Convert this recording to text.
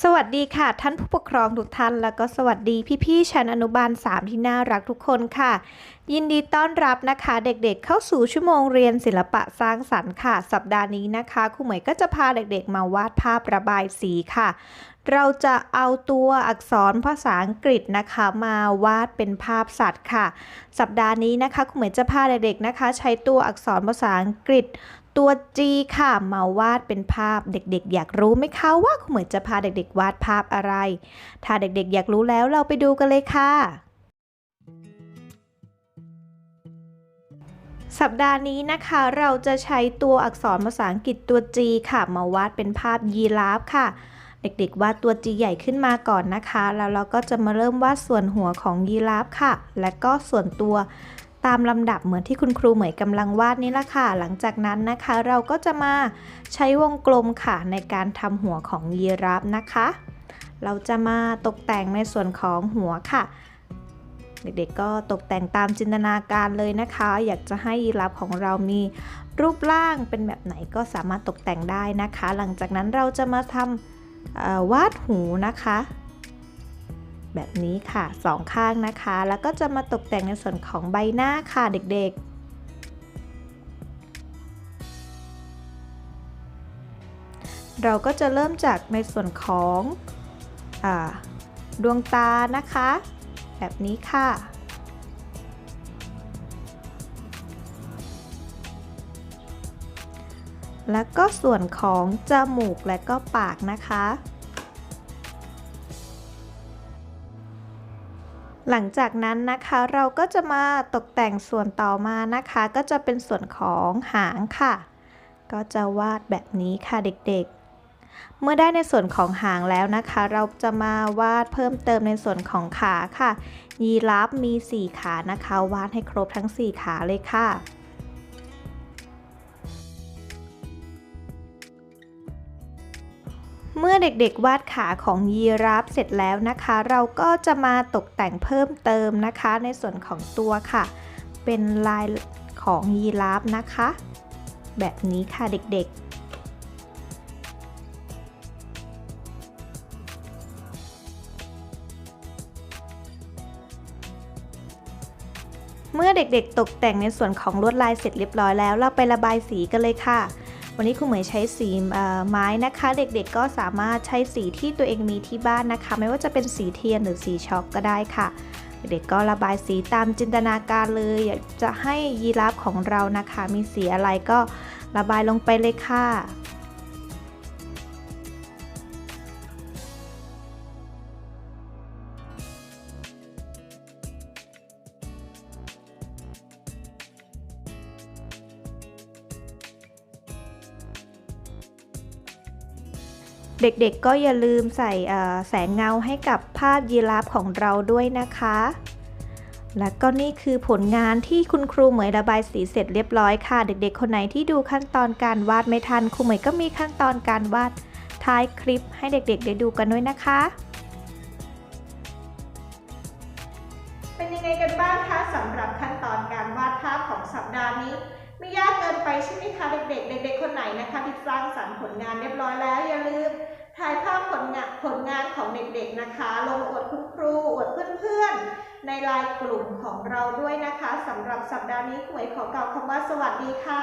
สวัสดีค่ะ ท่านผู้ปกครองทุกท่านแล้วก็สวัสดีพี่ๆชั้นอนุบาล 3 ที่น่ารักทุกคนค่ะ ยินดีต้อนรับนะคะเด็กๆเข้าสู่ชั่วโมงเรียนศิลปะสร้างสรรค์ค่ะ สัปดาห์นี้นะคะครูเหมยก็จะพาเด็กๆ มาวาดภาพระบายสีค่ะ เราจะเอาตัวอักษรภาษาอังกฤษนะคะ มาวาดเป็นภาพสัตว์ค่ะ สัปดาห์นี้นะคะครูเหมยจะพาเด็กๆนะคะ ใช้ตัวอักษรภาษาอังกฤษ ตัว G ค่ะ มาวาดเป็นภาพเด็กๆ อยากรู้ไหมคะว่าครูเหมยจะพาเด็กๆ วาดภาพอะไร ถ้าเด็กๆ อยากรู้แล้วเราไปดูกันเลยค่ะ สัปดาห์นี้นะคะเราจะใช้ตัวอักษรภาษาอังกฤษตัว G ค่ะ มาวาดเป็นภาพยีราฟค่ะ เด็กๆ วาดตัว G ใหญ่ขึ้นมาก่อนนะคะ แล้วเราก็จะมาเริ่มวาดส่วนหัวของยีราฟค่ะ และก็ส่วนตัว ตามลำดับเหมือนที่คุณครูเหมยกำลังวาดนี่ละค่ะ หลังจากนั้นนะคะ เราก็จะมาใช้วงกลมค่ะในการทำหัวของยีราฟนะคะ เราจะมาตกแต่งในส่วนของหัวค่ะ เด็กๆก็ตกแต่งตามจินตนาการเลยนะคะ อยากจะให้ยีราฟของเรามีรูปร่างเป็นแบบไหนก็สามารถตกแต่งได้นะคะ หลังจากนั้นเราจะมาทำวาดหูนะคะ แบบนี้ค่ะสองข้างนะคะ แล้วก็จะมาตกแต่งในส่วนของใบหน้าค่ะเด็กๆเราก็จะเริ่มจากในส่วนของอดวงตานะคะ แบบนี้ค่ะ แล้วก็ส่วนของจมูกและก็ปากนะคะ หลังจากนั้นนะคะเราก็จะมาตกแต่งส่วนต่อมานะคะ ก็จะเป็นส่วนของหางค่ะ ก็จะวาดแบบนี้ค่ะเด็กๆ เมื่อได้ในส่วนของหางแล้วนะคะ เราจะมาวาดเพิ่มเติมในส่วนของขาค่ะ ยีราฟมี 4 ขานะคะ วาดให้ครบทั้ง 4 ขาเลยค่ะ เมื่อเด็กๆวาดขาของยีราฟเสร็จแล้วนะคะ เราก็จะมาตกแต่งเพิ่มเติมนะคะ ในส่วนของตัวค่ะ เป็นลายของยีราฟนะคะ แบบนี้ค่ะเด็กๆเมื่อเด็กๆตกแต่งในส่วนของลวดลายเสร็จเรียบร้อยแล้ว เราไประบายสีกันเลยค่ะ วันนี้คุณเหมยใช้สีไม้นะคะ เด็กๆก็สามารถใช้สีที่ตัวเองมีที่บ้านนะคะ ไม่ว่าจะเป็นสีเทียนหรือสีช็อกก็ได้ค่ะ เด็กๆก็ระบายสีตามจินตนาการเลยอยากจะให้ยีราฟของเรานะคะ มีสีอะไรก็ระบายลงไปเลยค่ะ เด็กๆก็อย่าลืมใส่แสงเงาให้กับภาพยีราฟของเราด้วยนะคะ และก็นี่คือผลงานที่คุณครูเหมยระบายสีเสร็จเรียบร้อยค่ะ เด็กๆ คนไหนที่ดูขั้นตอนการวาดไม่ทันครูเหมยก็มีขั้นตอนการวาดท้ายคลิปให้เด็กๆ ได้ดูกันด้วยนะคะ เป็นยังไงกันบ้างคะสำหรับขั้นตอนการวาดภาพของสัปดาห์นี้ไม่ยากเกินไปใช่ไหมคะเด็กๆ เด็กๆ คนไหนนะคะที่สร้างสรรค์ผลงานเรียบร้อยแล้วอย่าลืม นะคะ ลงอวดคุณครูอวดเพื่อนๆ ในไลน์กลุ่มของเราด้วยนะคะสำหรับสัปดาห์นี้หวยขอกล่าวคำว่าสวัสดีค่ะ